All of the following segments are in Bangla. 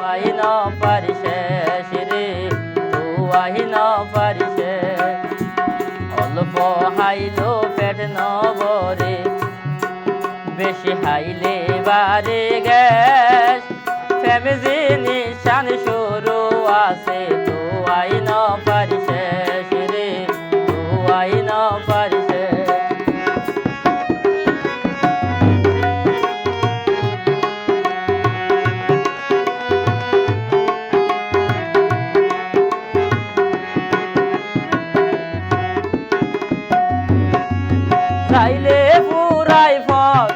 তুয়াই ন পারিশেষ রে তুয়াই ন অল্প হাইলো পেট নবরে বেশি হাইলে বারে গ্যাস ফ্যামিলি নিশান শুরু আছে গাইলে পুরাই ফল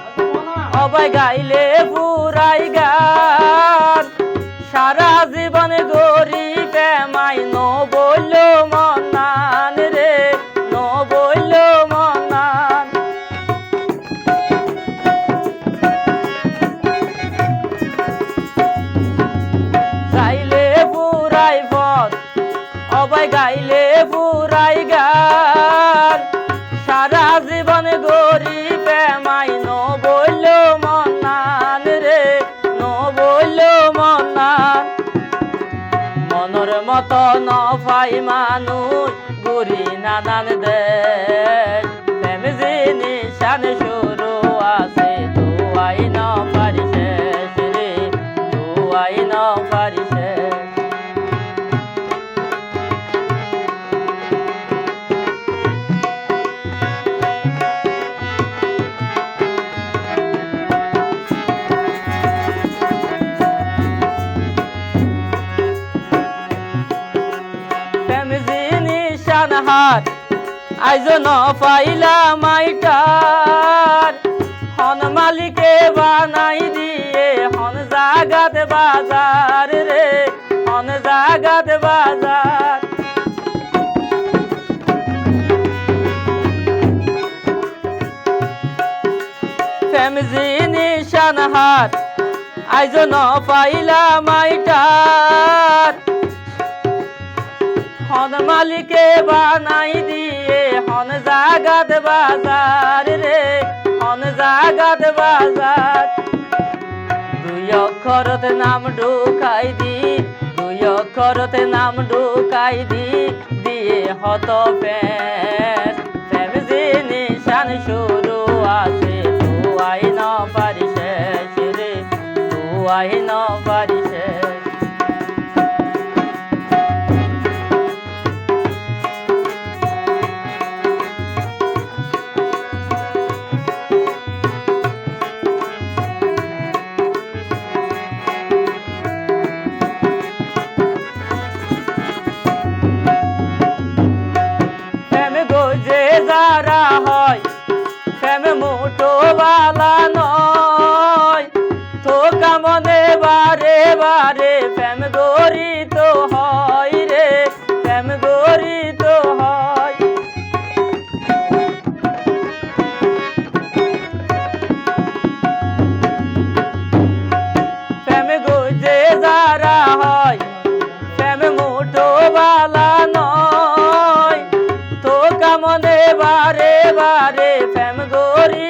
অবাই গাইলে পুরাই গান। সারা জীবন গরি প্রেমাই ন বলল মনান রে ন বলল মনান। গাইলে পুরাই পথ অবাই গাইলে সারা গরিবে মাই, ন বলল মনান রে, ন বইল মনান মনের মতো ন পাই মানুষ গুরি নানান দে ফ্যামিলি নিশান শুরু আছে হাত আইজ ন পাইলা মাইটার। হন মালিকে বানাই দিয়ে, হন জাগাত বাজার রে, হন জাগাত বাজার। নিশান হাত আইজ ন পাইলা মাইটার। হন মালিকে বানাই দিয়ে, হন জাগাত বাজার রে, হন জাগাত বাজার। দুই অক্ষরতে নাম ঢুকাই দি দুই অক্ষরতে নাম ঢুকাই দি দিয়ে হত প্যাস নিশান শুরু আছে তুয়াই ন পারি শেষ রে তুয়াই বারে প্রেম গরি তো হয় রে, প্রেম তো হয়। প্রেম গোজে যারা হয়, প্রেম মুটো বালা নয়। তো কামনে বারে বারে প্রেম গরি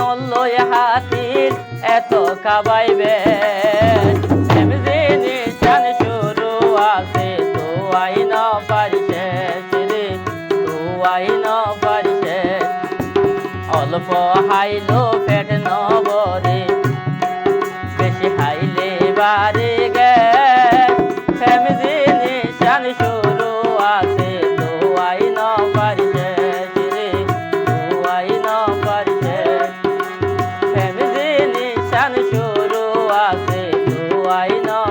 মনলয় হাতির এত কাবাইবে। এমনি নিশান শুরু আছে তো আইন পারিছে রে তো আইন পারিছে অল্প হাইলো পেট নবরে, বেশি হাইলে বারে গে ফ্যামিলি নিশান শুরু আছে তো আইন পারিছে ফ্যামিলি নিশান শুরু আছে তো আইন